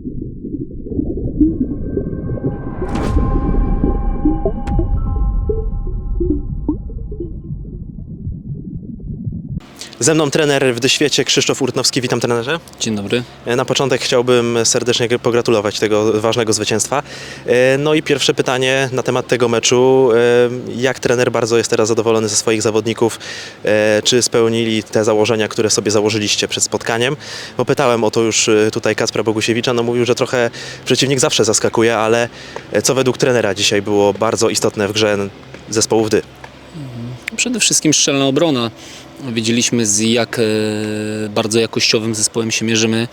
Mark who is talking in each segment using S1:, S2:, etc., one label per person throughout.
S1: Thank you. Ze mną trener w Dyświecie Krzysztof Urtnowski. Witam trenerze.
S2: Dzień dobry.
S1: Na początek chciałbym serdecznie pogratulować tego ważnego zwycięstwa. E, No i pierwsze pytanie na temat tego meczu. E, Jak trener bardzo jest teraz zadowolony ze swoich zawodników? E, Czy spełnili te założenia, które sobie założyliście przed spotkaniem? Bo pytałem o to już e, tutaj Kacpra Bogusiewicza. No mówił, że trochę przeciwnik zawsze zaskakuje, ale e, co według trenera dzisiaj było bardzo istotne w grze zespołu Wdy?
S2: Przede wszystkim szczelna obrona. Wiedzieliśmy z jak e, bardzo jakościowym zespołem się mierzymy.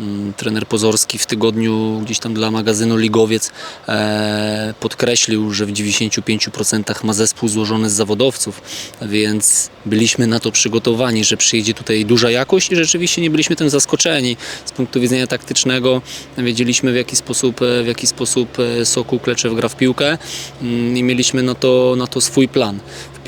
S2: Mm, Trener Pozorski w tygodniu gdzieś tam dla magazynu Ligowiec e, podkreślił, że w 95% ma zespół złożony z zawodowców, więc byliśmy na to przygotowani, że przyjedzie tutaj duża jakość i rzeczywiście nie byliśmy tym zaskoczeni. Z punktu widzenia taktycznego wiedzieliśmy w jaki sposób, e, w jaki sposób Sokół Kleczew gra w piłkę mm, i mieliśmy na to, na to swój plan.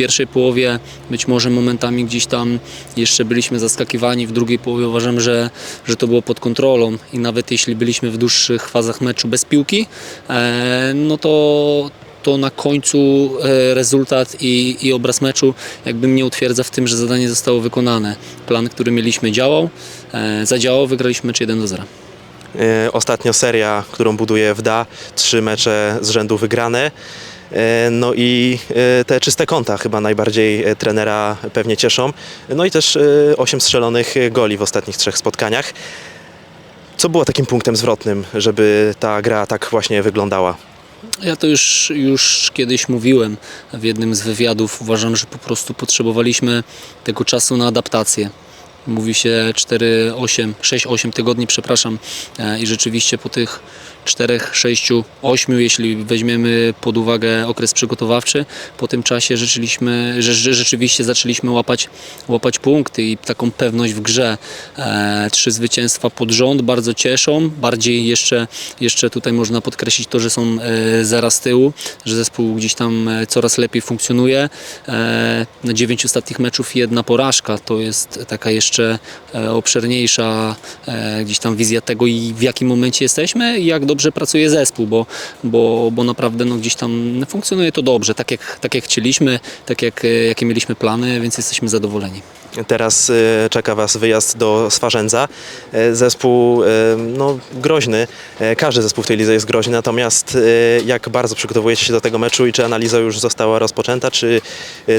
S2: Pierwszej połowie być może momentami gdzieś tam jeszcze byliśmy zaskakiwani, w drugiej połowie uważam, że, że to było pod kontrolą i nawet jeśli byliśmy w dłuższych fazach meczu bez piłki, e, no to to na końcu e, rezultat i, i obraz meczu jakby mnie utwierdza w tym, że zadanie zostało wykonane. Plan, który mieliśmy działał, e, zadziałał, wygraliśmy mecz 1 do 0.
S1: E, Ostatnio seria, którą buduje WDA, trzy mecze z rzędu wygrane. E, No i e, te czyste konta chyba najbardziej e, trenera pewnie cieszą. No i też e, osiem strzelonych goli w ostatnich trzech spotkaniach. Co było takim punktem zwrotnym, żeby ta gra tak właśnie wyglądała?
S2: Ja to już, już kiedyś mówiłem w jednym z wywiadów. Uważam, że po prostu potrzebowaliśmy tego czasu na adaptację. Mówi się 4, 8, 6, 8 tygodni, przepraszam. I rzeczywiście po tych 4, 6, 8, jeśli weźmiemy pod uwagę okres przygotowawczy, po tym czasie rzeczywiście, zaczęliśmy łapać, łapać punkty i taką pewność w grze. E, trzy zwycięstwa pod rząd bardzo cieszą. Bardziej jeszcze, jeszcze tutaj można podkreślić to, że są e, zaraz tyłu, że zespół gdzieś tam e, coraz lepiej funkcjonuje. Na dziewięć ostatnich meczów jedna porażka. To jest taka jeszcze obszerniejsza gdzieś tam wizja tego i w jakim momencie jesteśmy i jak dobrze pracuje zespół, bo, bo, bo naprawdę no, gdzieś tam funkcjonuje to dobrze, tak jak, tak jak chcieliśmy, tak jak, e, jakie mieliśmy plany, więc jesteśmy zadowoleni.
S1: Teraz e, czeka Was wyjazd do Swarzędza. E, Zespół no, groźny. Każdy zespół w tej lidze jest groźny, natomiast jak bardzo przygotowujecie się do tego meczu i czy analiza już została rozpoczęta, czy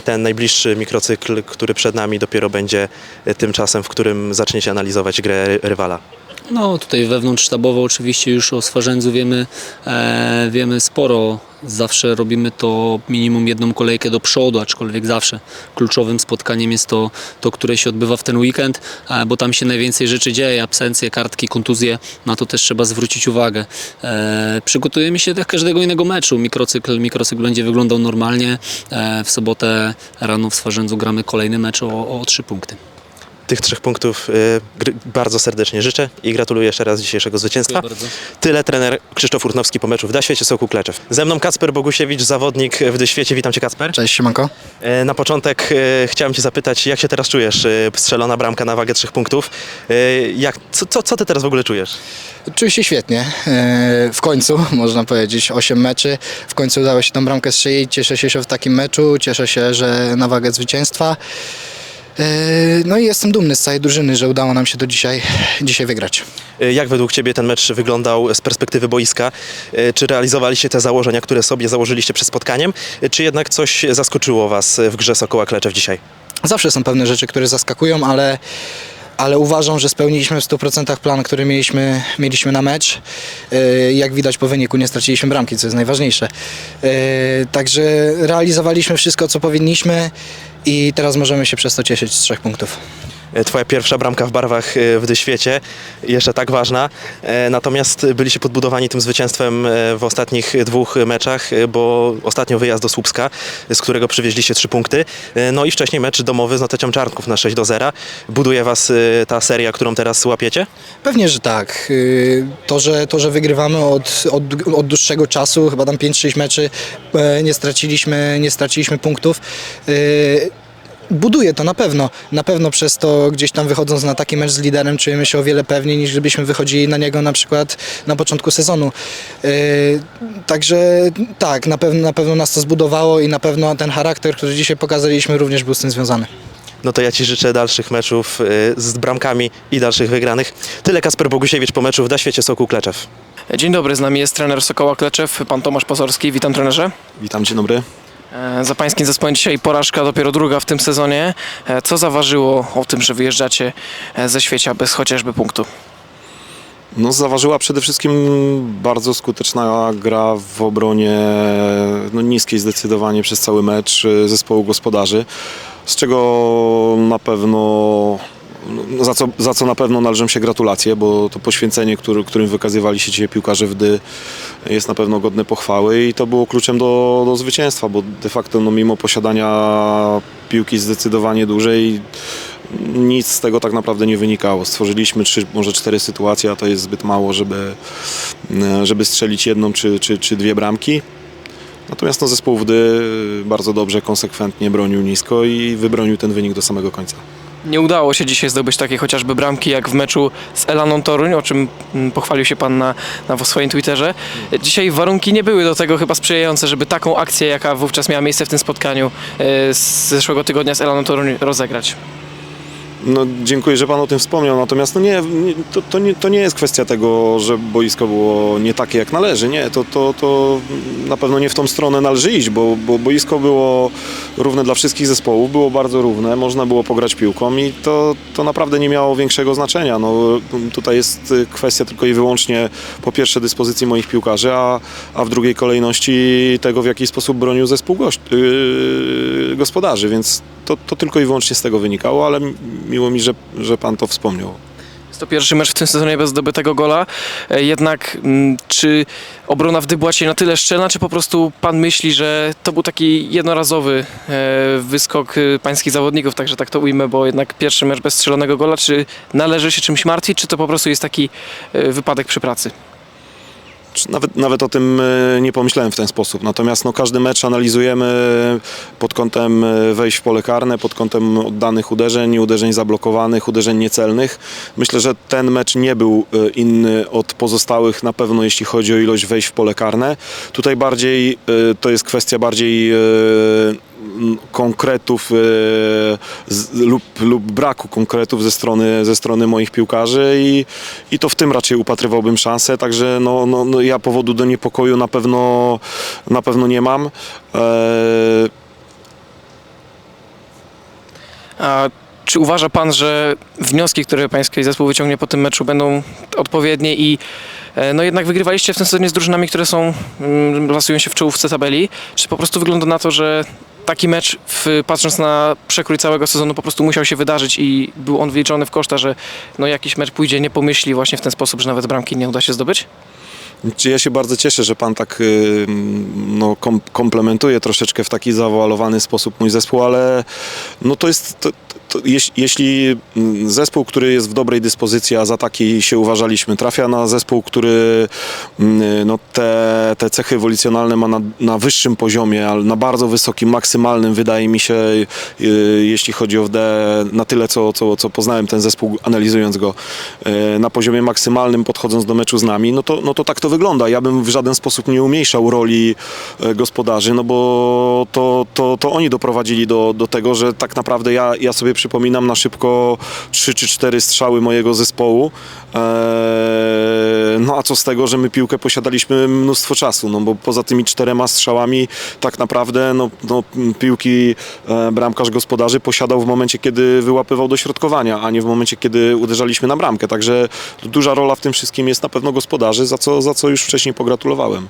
S1: ten najbliższy mikrocykl, który przed nami dopiero będzie tym czasem, w którym zaczniecie analizować grę ry- rywala?
S2: No tutaj wewnątrz sztabowo oczywiście już o Swarzędzu wiemy, e, wiemy sporo. Zawsze robimy to minimum jedną kolejkę do przodu, aczkolwiek zawsze kluczowym spotkaniem jest to, to które się odbywa w ten weekend, e, bo tam się najwięcej rzeczy dzieje, absencje, kartki, kontuzje, na to też trzeba zwrócić uwagę. E, przygotujemy się do każdego innego meczu. Mikrocykl, mikrocykl będzie wyglądał normalnie. E, w sobotę rano w Swarzędzu gramy kolejny mecz o, o trzy punkty.
S1: Tych trzech punktów gr- bardzo serdecznie życzę i gratuluję jeszcze raz dzisiejszego zwycięstwa. Tyle trener Krzysztof Urtnowski po meczu w Daświecie Sokół Kleczew. Ze mną Kacper Bogusiewicz, zawodnik w Dyświecie. Witam Cię Kacper.
S3: Cześć, siemanko.
S1: E, Na początek e, chciałem Cię zapytać, jak się teraz czujesz? Strzelona bramka na wagę trzech punktów. Jak, co, co, co Ty teraz w ogóle czujesz?
S3: Czuję się świetnie. E, W końcu, można powiedzieć, 8 meczy. W końcu udało się tą bramkę strzelić. Cieszę się, że w takim meczu. Cieszę się, że na wagę zwycięstwa. E, No i jestem dumny z całej drużyny, że udało nam się to dzisiaj, dzisiaj wygrać.
S1: E, Jak według Ciebie ten mecz wyglądał z perspektywy boiska? E, Czy realizowaliście te założenia, które sobie założyliście przed spotkaniem? Czy jednak coś zaskoczyło Was w grze Sokoła Kleczew dzisiaj?
S3: Zawsze są pewne rzeczy, które zaskakują, ale, ale uważam, że spełniliśmy w 100% plan, który mieliśmy, mieliśmy na mecz. Jak widać po wyniku nie straciliśmy bramki, co jest najważniejsze. Także realizowaliśmy wszystko, co powinniśmy i teraz możemy się przez to cieszyć z trzech punktów.
S1: E, Twoja pierwsza bramka w barwach e, w Dyświecie, jeszcze tak ważna. E, Natomiast byliście podbudowani tym zwycięstwem w ostatnich dwóch meczach, bo ostatnio wyjazd do Słupska, z którego przywieźliście trzy punkty. No i wcześniej mecz domowy z Notecią Czarnków na 6 do 0. Buduje Was ta seria, którą teraz łapiecie?
S3: Pewnie, że tak. To, że, to, że wygrywamy od, od, od dłuższego czasu, chyba tam 5-6 meczy, nie straciliśmy, nie straciliśmy punktów. Buduje to na pewno. Na pewno przez to gdzieś tam wychodząc na taki mecz z liderem czujemy się o wiele pewniej niż gdybyśmy wychodzili na niego na przykład na początku sezonu. Yy, także tak, na pewno, na pewno nas to zbudowało i na pewno ten charakter, który dzisiaj pokazaliśmy również był z tym związany.
S1: No to ja Ci życzę dalszych meczów y, z bramkami i dalszych wygranych. Tyle Kasper Bogusiewicz po meczu w Da Świecie Sokół Kleczew.
S4: Dzień dobry, z nami jest trener Sokoła Kleczew, pan Tomasz Pozorski. Witam trenerze.
S5: Witam, dzień dobry.
S4: E, Za pańskim zespołem dzisiaj porażka, dopiero druga w tym sezonie. E, Co zaważyło o tym, że wyjeżdżacie e, ze świecia bez chociażby punktu?
S5: No, zaważyła przede wszystkim bardzo skuteczna gra w obronie no, niskiej zdecydowanie przez cały mecz zespołu gospodarzy, z czego na pewno no, za co, za co na pewno należą się gratulacje, bo to poświęcenie, który, którym wykazywali się dzisiaj piłkarze w dy jest na pewno godne pochwały i to było kluczem do, do zwycięstwa, bo de facto no, mimo posiadania piłki zdecydowanie dłużej nic z tego tak naprawdę nie wynikało. Stworzyliśmy trzy, może cztery sytuacje, a to jest zbyt mało, żeby, żeby strzelić jedną czy, czy, czy dwie bramki. Natomiast no, zespół Wdy bardzo dobrze, konsekwentnie bronił nisko i wybronił ten wynik do samego końca.
S4: Nie udało się dzisiaj zdobyć takiej chociażby bramki jak w meczu z Elaną Toruń, o czym mm, pochwalił się pan na, na swoim Twitterze. Dzisiaj warunki nie były do tego chyba sprzyjające, żeby taką akcję, jaka wówczas miała miejsce w tym spotkaniu e, z zeszłego tygodnia z Elaną Toruń rozegrać.
S5: No, dziękuję, że Pan o tym wspomniał, natomiast no nie, to, to, nie, to nie jest kwestia tego, że boisko było nie takie jak należy, nie, to, to, to na pewno nie w tą stronę należy iść, bo, bo boisko było równe dla wszystkich zespołów, było bardzo równe, można było pograć piłką i to, to naprawdę nie miało większego znaczenia. No, tutaj jest kwestia tylko i wyłącznie po pierwsze dyspozycji moich piłkarzy, a, a w drugiej kolejności tego, w jaki sposób bronił zespół gość, yy, gospodarzy, więc to, to tylko i wyłącznie z tego wynikało, ale miło mi, że, że Pan to wspomniał.
S4: Jest to pierwszy mecz w tym sezonie bez zdobytego gola. E, Jednak mm, czy obrona w była ci na tyle szczelna, czy po prostu pan myśli, że to był taki jednorazowy e, wyskok e, pańskich zawodników, także tak to ujmę, bo jednak pierwszy mecz bez strzelonego gola, czy należy się czymś martwić, czy to po prostu jest taki wypadek przy pracy?
S5: Czy Nawet, nawet o tym e, nie pomyślałem w ten sposób. Natomiast no, każdy mecz analizujemy pod kątem e, wejść w pole karne, pod kątem oddanych uderzeń, uderzeń zablokowanych, uderzeń niecelnych. Myślę, że ten mecz nie był e, inny od pozostałych, na pewno jeśli chodzi o ilość wejść w pole karne. Tutaj bardziej e, to jest kwestia bardziej e, konkretów e, lub, lub braku konkretów ze strony, ze strony moich piłkarzy i, i to w tym raczej upatrywałbym szansę, także no, no, no ja powodu do niepokoju na pewno, na pewno nie mam. E,
S4: A czy uważa pan, że wnioski, które pański zespół wyciągnie po tym meczu będą odpowiednie i e, no jednak wygrywaliście w tym sezonie z drużynami, które są, mm, plasują się w czołówce tabeli? Czy po prostu wygląda na to, że taki mecz, w, patrząc na przekrój całego sezonu, po prostu musiał się wydarzyć i był on wliczony w koszta, że no jakiś mecz pójdzie nie pomyśli właśnie w ten sposób, że nawet bramki nie uda się zdobyć?
S5: Ja się bardzo cieszę, że pan tak no, kom, komplementuje troszeczkę w taki zawoalowany sposób mój zespół, ale no to jest. To, jeś, jeśli mm, zespół, który jest w dobrej dyspozycji, a za taki się uważaliśmy, trafia na zespół, który mm, no, te, te cechy ewolucjonalne ma na, na wyższym poziomie, ale na bardzo wysokim, maksymalnym, wydaje mi się, y, jeśli chodzi o WD, na tyle, co, co, co poznałem ten zespół, analizując go, y, na poziomie maksymalnym, podchodząc do meczu z nami, no to, no to tak to wygląda. Ja bym w żaden sposób nie umniejszał roli e, gospodarzy, no bo to, to, to oni doprowadzili do, do tego, że tak naprawdę ja, ja sobie przypominam na szybko trzy czy cztery strzały mojego zespołu. Eee, no a co z tego, że my piłkę posiadaliśmy mnóstwo czasu, no bo poza tymi czterema strzałami tak naprawdę no, no, piłki e, bramkarz gospodarzy posiadał w momencie, kiedy wyłapywał dośrodkowania, a nie w momencie, kiedy uderzaliśmy na bramkę. Także duża rola w tym wszystkim jest na pewno gospodarzy, za co, za co już wcześniej pogratulowałem.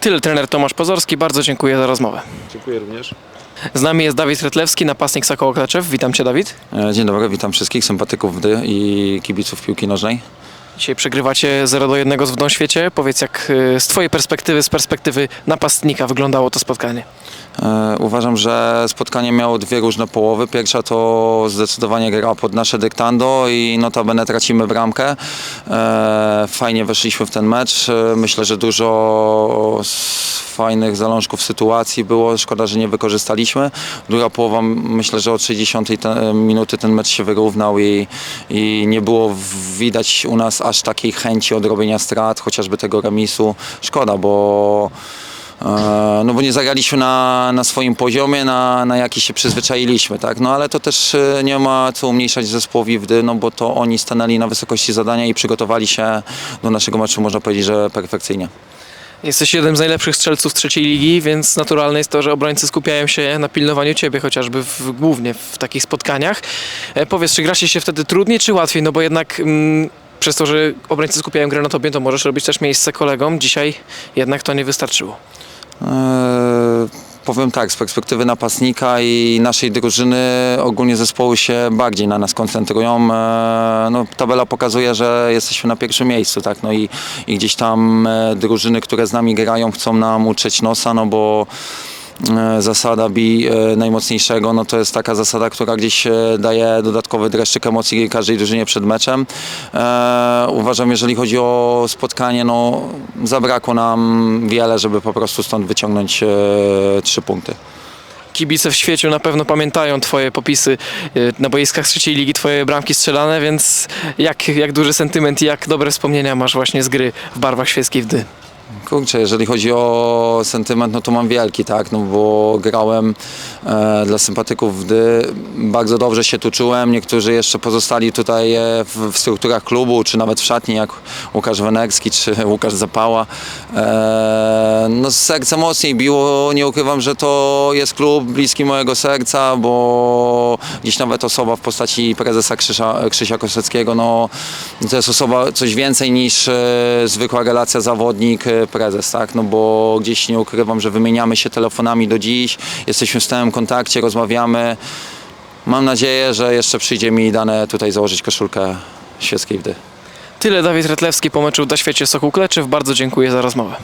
S4: Tyle trener Tomasz Pozorski, bardzo dziękuję za rozmowę.
S5: Dziękuję również.
S4: Z nami jest Dawid Retlewski, napastnik Sokoła Kleczew. Witam Cię Dawid.
S6: E, Dzień dobry, witam wszystkich sympatyków WDY i kibiców piłki nożnej.
S4: Dzisiaj przegrywacie 0 do 1 z Świecie. Powiedz, jak e, z Twojej perspektywy, z perspektywy napastnika wyglądało to spotkanie?
S6: E, Uważam, że spotkanie miało dwie różne połowy. Pierwsza to zdecydowanie gra pod nasze dyktando i notabene tracimy bramkę. E, Fajnie weszliśmy w ten mecz. E, Myślę, że dużo fajnych zalążków sytuacji było. Szkoda, że nie wykorzystaliśmy. Druga połowa, myślę, że od 60 te, minuty ten mecz się wyrównał i, i nie było w- widać u nas aż takiej chęci odrobienia strat, chociażby tego remisu. Szkoda, bo E, No bo nie zagraliśmy na, na swoim poziomie, na, na jaki się przyzwyczailiśmy, tak? No ale to też e, nie ma co umniejszać zespołowi wdy, no bo to oni stanęli na wysokości zadania i przygotowali się do naszego meczu, można powiedzieć, że perfekcyjnie.
S4: Jesteś jednym z najlepszych strzelców trzeciej ligi, więc naturalne jest to, że obrońcy skupiają się na pilnowaniu ciebie, chociażby w, głównie w takich spotkaniach. E, powiedz, czy gra się wtedy trudniej, czy łatwiej? No bo jednak mm, przez to, że obrońcy skupiają grę na tobie, to możesz robić też miejsce kolegom. Dzisiaj jednak to nie wystarczyło.
S6: E, Powiem tak, z perspektywy napastnika i naszej drużyny ogólnie zespoły się bardziej na nas koncentrują. E, No, tabela pokazuje, że jesteśmy na pierwszym miejscu, tak? No i, i gdzieś tam e, drużyny, które z nami grają, chcą nam utrzeć nosa, no bo zasada bij e, najmocniejszego, no to jest taka zasada, która gdzieś e, daje dodatkowy dreszczyk emocji każdej drużynie przed meczem. E, uważam, jeżeli chodzi o spotkanie, no zabrakło nam wiele, żeby po prostu stąd wyciągnąć e, trzy punkty.
S4: Kibice w świecie na pewno pamiętają twoje popisy e, na boiskach trzeciej ligi, twoje bramki strzelane, więc jak, jak duży sentyment i jak dobre wspomnienia masz właśnie z gry w barwach świeckiej wdy?
S6: Kurczę, jeżeli chodzi o sentyment, no to mam wielki, tak, no bo grałem e, dla sympatyków Wdy, bardzo dobrze się tu czułem, niektórzy jeszcze pozostali tutaj e, w, w strukturach klubu, czy nawet w szatni, jak Łukasz Wenerski, czy Łukasz Zapała. E, no serce mocniej biło, nie ukrywam, że to jest klub bliski mojego serca, bo gdzieś nawet osoba w postaci prezesa Krzysia, Krzysia Koseckiego, no to jest osoba coś więcej niż e, zwykła relacja zawodnik e, prezes, tak? No bo gdzieś nie ukrywam, że wymieniamy się telefonami do dziś, jesteśmy w stałym kontakcie, rozmawiamy. Mam nadzieję, że jeszcze przyjdzie mi dane tutaj założyć koszulkę świeckiej wdy.
S4: Tyle Dawid Retlewski po meczu w świecie Sokół Kleczów. Bardzo dziękuję za rozmowę.